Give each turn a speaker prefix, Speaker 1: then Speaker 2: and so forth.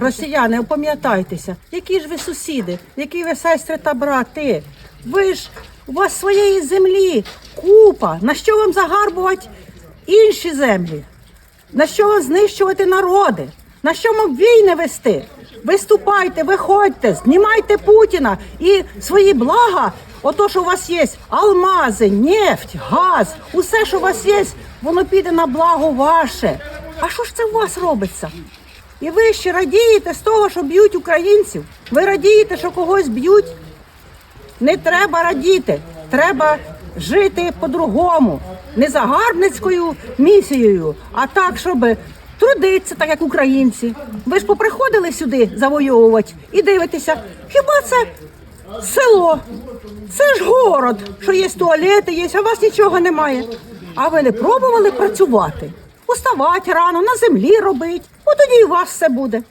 Speaker 1: Росіяни, опам'ятайтеся, які ж ви сусіди, які ви сестри та брати. Ви ж у вас своєї землі купа. На що вам загарбувати інші землі? На що вам знищувати народи? На що вам війни вести? Виступайте, виходьте, знімайте Путіна і свої блага. Ото, що у вас є алмази, нефть, газ, усе, що у вас є, воно піде на благо ваше. А що ж це у вас робиться? І ви ще радієте з того, що б'ють українців? Ви радієте, що когось б'ють? Не треба радіти, треба жити по-другому, не загарбницькою місією, а так, щоб трудитися, так як українці. Ви ж поприходили сюди завойовувати і дивитеся, хіба це село? Це ж город, що є туалети, є, а у вас нічого немає. А ви не пробували працювати? Уставати рано, на землі робить. От тоді і у вас все буде.